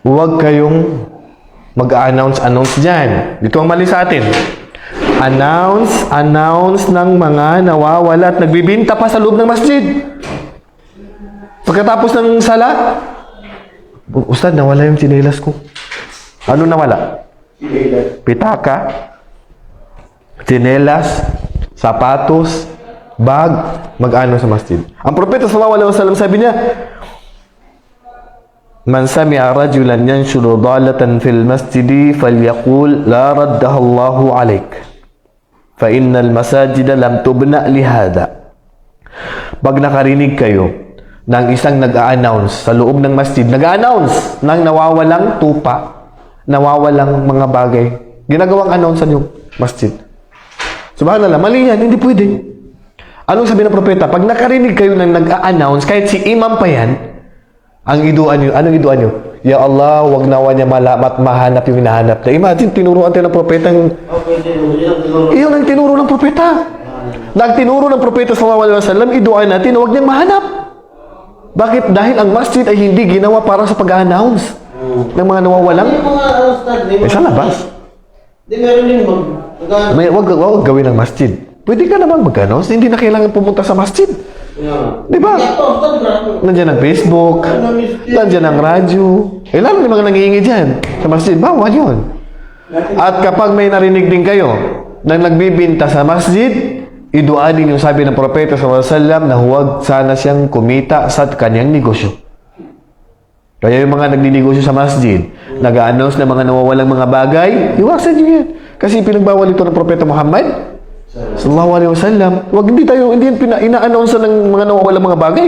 Huwag kayong mag-announce-announce dyan. Dito ang mali sa atin. Announce, announce ng mga nawawala at nagbibinta pa sa loob ng masjid. Pagkatapos ng sala, Ustad, nawala yung tsinelas ko. Ano nawala? Pitaka, tsinelas, sapatos, bag, mag-ano sa masjid. Ang propeta sallallahu alaihi wasallam sabi niya, Sami'a rajulan yanshuru dalatan fil masjidi falyaqul la raddaha Allahu alayk. Fa innal masajida lam tubna li hada. Pag nakarinig kayo ng isang nag-a-announce sa loob ng masjid, nag-a-announce ng nawawalang tupa, nawawalang mga bagay, ginagawang announce yung masjid. Subhanallah, mali yan, hindi pwede. Anong sabi ng propeta? Pag nakarinig kayo ng nag-a-announce, kahit si imam pa yan, ang iduan nyo, anong iduan nyo? Ya Allah, wag nawa niya malamat mahanap yung hinahanap na. Imagine, tinuruan tayo ng propeta yung... Iyon ang tinuro ng propeta. Nagtinuro ng propeta sallallahu alaihi wasallam, iduan natin, huwag niyang mahanap. Bakit? Dahil ang masjid ay hindi ginawa para sa pag-announce ng mga nawawalang. Eh, sa labas. Di meron din mag... May, wag, wag gawin ng masjid. Pwede ka naman mag-announce, hindi na kailangan pumunta sa masjid. Yeah. Di ba? Na- Nandiyan ang Facebook, nandiyan ang radyo. Eh, lalo yung mga nangihingi dyan sa masjid. Bawal yun. At kapag may narinig din kayo na nagbibinta sa masjid, iduanin yung sabi ng propeta wasallam na huwag sana siyang kumita sa kanyang negosyo. Kaya yung mga nagninegosyo sa masjid, nag-a-announce ng mga nawawalang mga bagay, iwasan nyo yan. Kasi pinagbawal ito ng propeta Muhammad sallallahu alaihi wasallam. Huwag hindi tayo, hindi pina, ina-announce ng mga nawawalang mga bagay.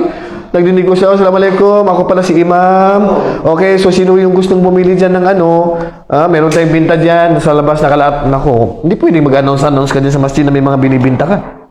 Nagninegosyo, Assalamualaikum, ako pala si Imam. Okay, so sino yung gustong bumili dyan ng ano? Ah, meron tayong binta dyan sa labas na kalat. Nako, hindi pwede mag-announce-announce ka dyan sa masjid na may mga binibinta ka.